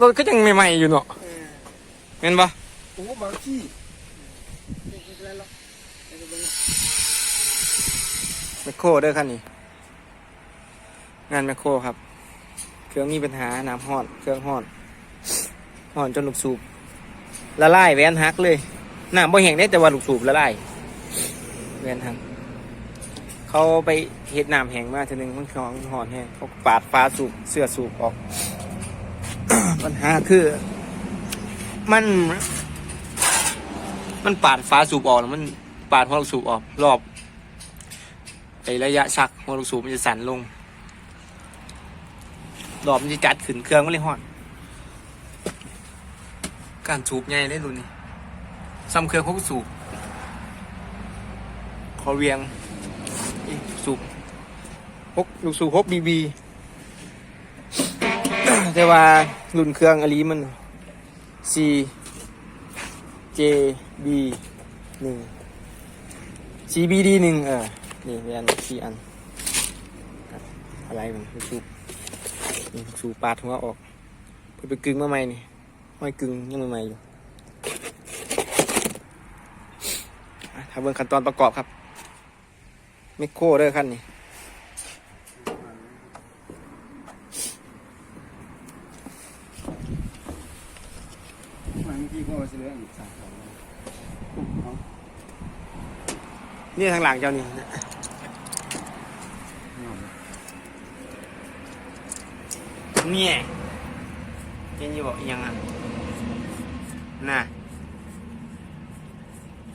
รถก็ยังใหม่ๆอยู่เนาะเห็นปะโอ้บางที่แมคโครเด้อคันนี้ งานแมคโครครับ เครื่องมีปัญหาน้ำห้อนเครื่องห้อนห้อนจนลูกสูบละลายแหวนหักเลย น้ำบ่แห้งได้แต่ว่าลูกสูบละลายแหวนหักเขาไปเฮ็ดน้ำแห้งมาทีนึงมันของหอนแห้งเขาปาดฟ้าสูบเสื้อสูบออก ปัญหาคือ มัน มันปาดฟ้าสูบออกแล้วมันปาดหัวลูกสูบออก รอบไอระยะชักหัวลูกสูบมันจะสั่นลงรอบมันจะจัดขึ้นเครื่องมันเลยหอน การสูบใหญ่เลยดูนี่ ซ้ำเครื่องเขาก็สูบขอเวียงสูบพกลูกสูบพกบีบีแต่ว่ารุ่นเครื่องอลีมัน C J B หนึ่ง C B D หนึ่งเออ นี่เป็นอันสี่อัน อะไรมันลูกสูบลูกสูบปาดหัวออกเพื่อไปกึ่งมาใหม่นี่ห้อยกึ่งยังใหม่ๆอยู่อะ ทำเบิ่งขั้นตอนประกอบครับเมคโครเด้อขั้นนี้เนี่ทางหลังเจ้านี่เนี่ยเห็นอยู่บอกยังอะน่ะ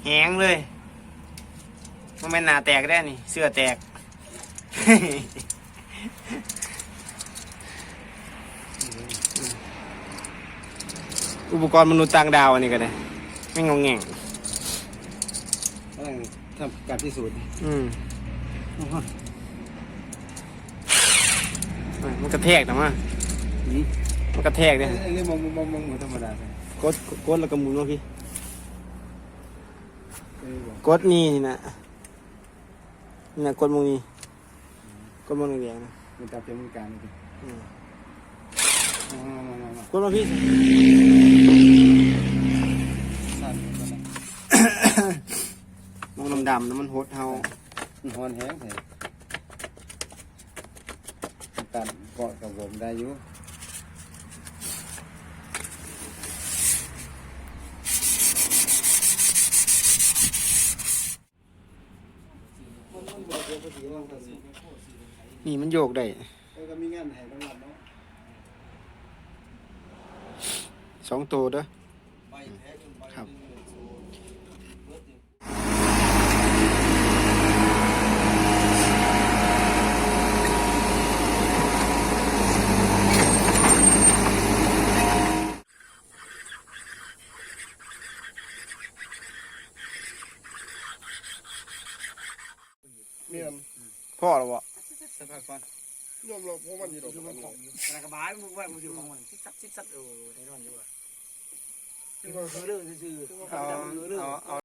แหงเลย มันเป็นหนาแตกได้นี่ เสื้อแตก อุปกรณ์มนุษย์ต่างดาวอันนี้ก็ได้ไม่งงแง่งอะไรทำการพิสูจน์อืมโอ้โหมันกระแทกนะมั้งนี่มันกระแทกเนี่ยเรื่องมองมองมองหมูธรรมดาใช่กดกดแล้วก็หมุนมาพี่เออบอกกดนี่นี่นะ นี่นะกดมุงนี้กดมุงนี้แดงนะมันจับเป็นมือการนี่อืมมามามามามากดมาพี่สั่นมันนะมองดำๆแล้วมันโหดเฮามันหอนแห้งเลยตัดเกาะกับผมได้อยู่ นี่มันโยกได้แล้วก็มีงานให้ต้องรับเนาะสองตัวเด้อ เมียนพ่อหรอวะสักพักก่อนยอมรับเพราะมันอยู่ดอกมันของกระบายมึงว่ามึงอยู่ของมันซิดซัดซิดซัดเออได้นอนอยู่อะที่ว่าเรื่องซื่อเอาเอาเอา